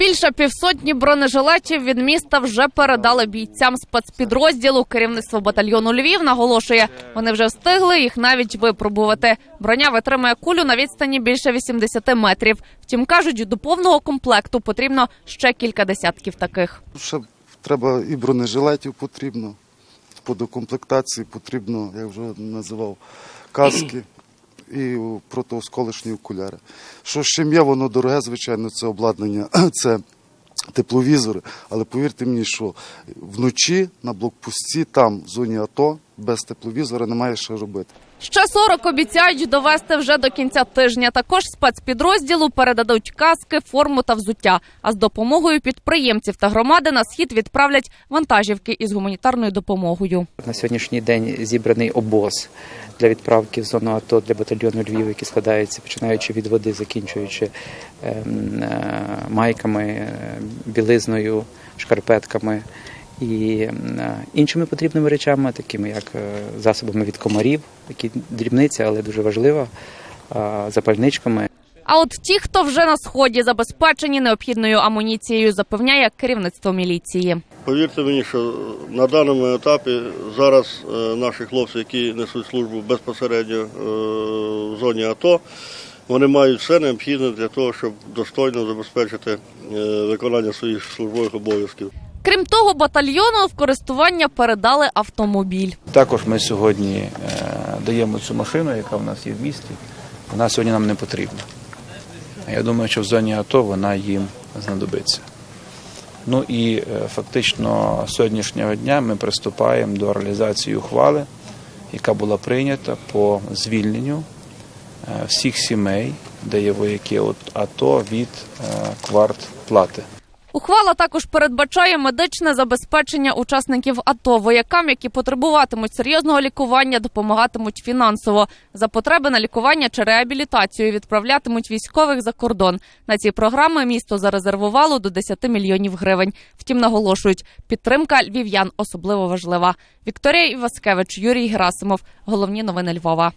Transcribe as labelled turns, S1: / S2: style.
S1: Більше півсотні бронежилетів від міста вже передали бійцям спецпідрозділу. Керівництво батальйону Львів наголошує, вони вже встигли їх навіть випробувати. Броня витримує кулю на відстані більше 80 метрів. Втім, кажуть, до повного комплекту потрібно ще кілька десятків таких.
S2: Ще треба і бронежилетів потрібно, по докомплектації потрібно, я вже називав, каски і протиосколишні окуляри. Що з є, воно дороге, звичайно, це обладнання, це тепловізори. Але повірте мені, що вночі на блокпості, там, в зоні АТО, без тепловізора немає що робити.
S1: Ще 40 обіцяють довести вже до кінця тижня. Також спецпідрозділу передадуть каски, форму та взуття. А з допомогою підприємців та громади на схід відправлять вантажівки із гуманітарною допомогою.
S3: На сьогоднішній день зібраний обоз для відправки в зону АТО для батальйону Львів, який складається починаючи від води, закінчуючи ем, е, майками, е, білизною, шкарпетками і іншими потрібними речами, такими як е, засобами від комарів, які дрібниця, але дуже важлива, запальничками.
S1: А от ті, хто вже на сході забезпечені необхідною амуніцією, запевняє керівництво міліції.
S4: Повірте мені, що на даному етапі зараз е, наші хлопці, які несуть службу безпосередньо е, в зоні АТО, вони мають все необхідне для того, щоб достойно забезпечити виконання своїх службових обов'язків.
S1: Крім того, батальйону в користування передали автомобіль.
S5: Також ми сьогодні е, даємо цю машину, яка в нас є в місті. Вона сьогодні нам не потрібна. Я думаю, що в зоні АТО вона їм знадобиться. Ну і е, фактично з сьогоднішнього дня ми приступаємо до реалізації ухвали, яка була прийнята по звільненню е, всіх сімей, де є вояки АТО від е, квартплати.
S1: Ухвала також передбачає медичне забезпечення учасників АТО воякам, які потребуватимуть серйозного лікування, допомагатимуть фінансово. За потреби на лікування чи реабілітацію відправлятимуть військових за кордон. На ці програми місто зарезервувало до 10 мільйонів гривень. Втім, наголошують, підтримка львів'ян особливо важлива. Вікторія Іваскевич, Юрій Герасимов. Головні новини Львова.